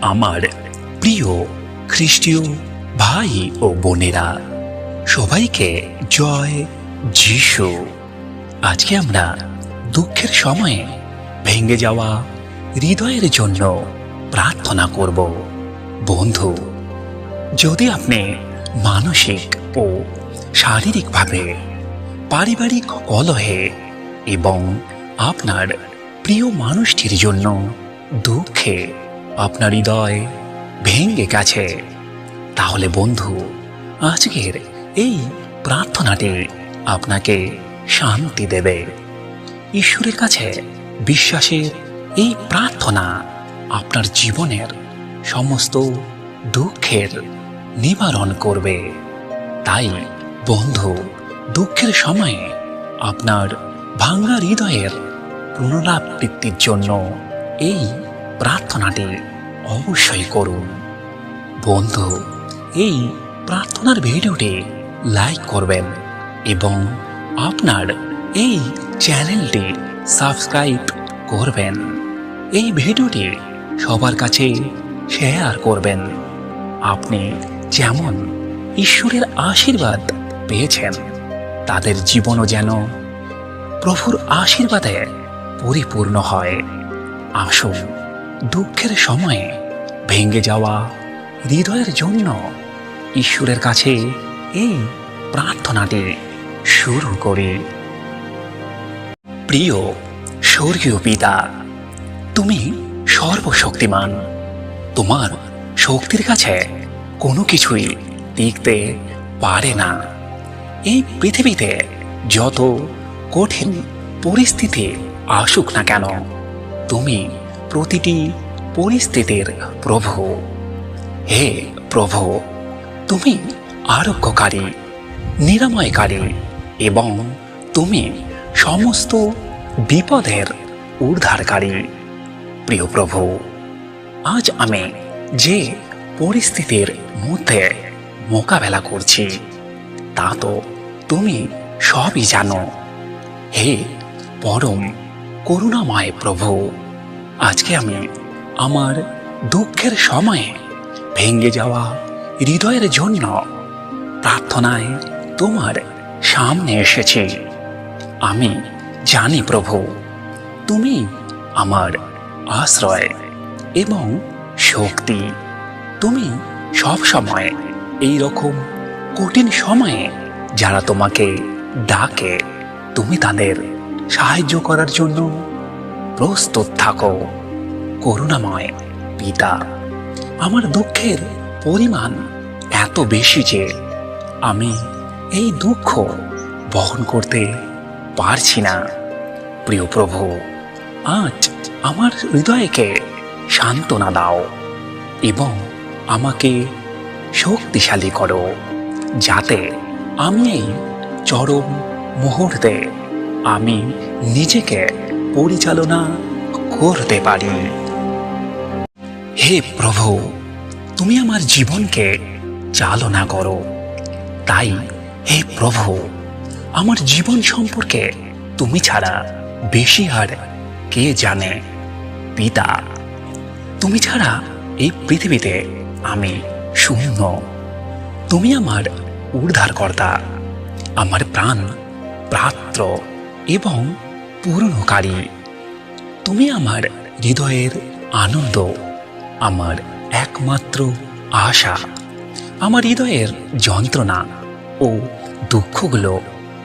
আমার প্রিয় খ্রিস্টীয় ভাই ও বোনেরা, সবাইকে জয় যিশু। আজকে আমরা দুঃখের সময়ে ভেঙে যাওয়া হৃদয়ের জন্য প্রার্থনা করব। বন্ধু, যদি আপনি মানসিক ও শারীরিকভাবে পারিবারিক কলহে এবং আপনার প্রিয় মানুষটির জন্য দুঃখে আপনার হৃদয় ভেঙে গেছে। তাহলে বন্ধু, আজকের এই প্রার্থনাটি আপনাকে শান্তি দেবে। ঈশ্বরের কাছে বিশ্বাসের এই প্রার্থনা আপনার জীবনের সমস্ত দুঃখের নিবারণ করবে। তাই বন্ধু, দুঃখের সময়ে আপনার ভাঙ্গা হৃদয়ের পুনরাবৃত্তির জন্য এই প্রার্থনাটি অবশ্যই করুন। বন্ধু, এই প্রার্থনার ভিডিওটি লাইক করবেন এবং আপনার এই চ্যানেলটি সাবস্ক্রাইব করবেন। এই ভিডিওটি সবার কাছে শেয়ার করবেন। আপনি যেমন ঈশ্বরের আশীর্বাদ পেয়েছেন, তাদের জীবনও যেন প্রভুর আশীর্বাদে পরিপূর্ণ হয়। আসুন দুঃখের সময়ে ভেঙে যাওয়া হৃদয়ের জন্য ঈশ্বরের কাছে এই প্রার্থনাটি শুরু করি। প্রিয়, স্বর্গীয় পিতা, তুমি সর্বশক্তিমান। তোমার শক্তির কাছে কোনো কিছুই টিকতে পারে না। এই পৃথিবীতে যত কঠিন পরিস্থিতি আসুক না কেন, তুমি প্রতিটি পরিস্থিতির প্রভু। হে প্রভু, তুমি আরোগ্যকারী, নিরাময়কারী এবং তুমি সমস্ত বিপদের উদ্ধারকারী প্রিয় প্রভু, আজ আমি যে পরিস্থিতির মধ্যে মোকাবেলা করছি, তা তো তুমি সবই জানো। হে পরম করুণাময় প্রভু। আজকে আমি আমার দুঃখের সময়ে ভেঙে যাওয়া হৃদয়ের জন্য প্রার্থনায় তোমার সামনে এসেছি। আমি জানি প্রভু, তুমি আমার আশ্রয় এবং শক্তি। তুমি সব সময় এই রকম কঠিন সময়ে যারা তোমাকে ডাকে, তুমি তাদের সাহায্য করার জন্য প্রস্তুত থাকো। করুণাময় পিতা, আমার দুঃখের পরিমাণ এত বেশি যে আমি এই দুঃখ বহন করতে পারছি না। প্রিয় প্রভু, আজ আমার হৃদয়কে সান্ত্বনা দাও এবং আমাকে শক্তিশালী করো, যাতে আমি এই চরম মুহূর্তে আমি নিজেকে পরিচালনা করতে পারি। হে প্রভু, তুমি আমার জীবনকে চালনা করো। তাই হে প্রভু, আমার জীবন সম্পর্কে তুমি ছাড়া বেশি আর কে জানে? পিতা, তুমি ছাড়া এই পৃথিবীতে আমি শূন্য। তুমি আমার উদ্ধারকর্তা, আমার প্রাণ প্রাত্র এবং পূর্ণকারী। তুমি আমার হৃদয়ের আনন্দ, আমার একমাত্র আশা, আমার হৃদয়ের যন্ত্রণা ও দুঃখগুলো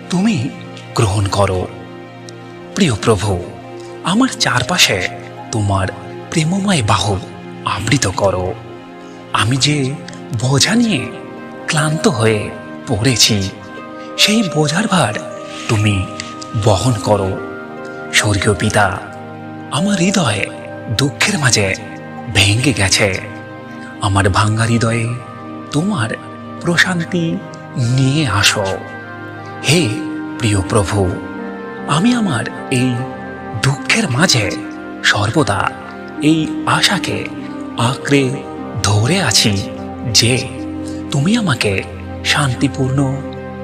তুমি গ্রহণ করো। প্রিয় প্রভু, আমার চারপাশে তোমার প্রেমময় বাহু আবৃত করো। আমি যে বোঝা নিয়ে ক্লান্ত হয়ে পড়েছি, সেই বোঝার ভার তুমি বহন করো। স্বর্গীয় পিতা। আমার হৃদয় দুঃখের মাঝে ভেঙে গেছে। আমার ভাঙ্গা হৃদয়ে তোমার প্রশান্তি নিয়ে আসো। হে প্রিয় প্রভু, আমি আমার এই দুঃখের মাঝে সর্বদা এই আশাকে আঁকড়ে ধরে আছি যে তুমি আমাকে শান্তিপূর্ণ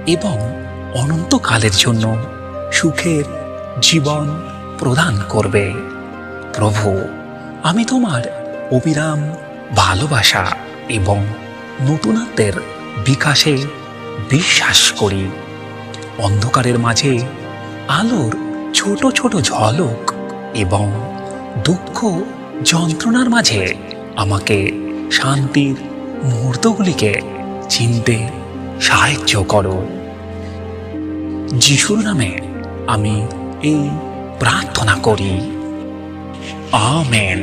এবং অনন্তকালের জন্য সুখের জীবন প্রদান করবে। প্রভু, আমি তোমার অবিরাম ভালোবাসা এবং নতুনত্বের বিকাশে বিশ্বাস করি। অন্ধকারের মাঝে আলোর ছোট ছোট ঝলক এবং দুঃখ যন্ত্রণার মাঝে আমাকে শান্তির মুহূর্তগুলিকে চিনতে সাহায্য করো। যিশুর নামে আমি এই প্রার্থনা করি আমেন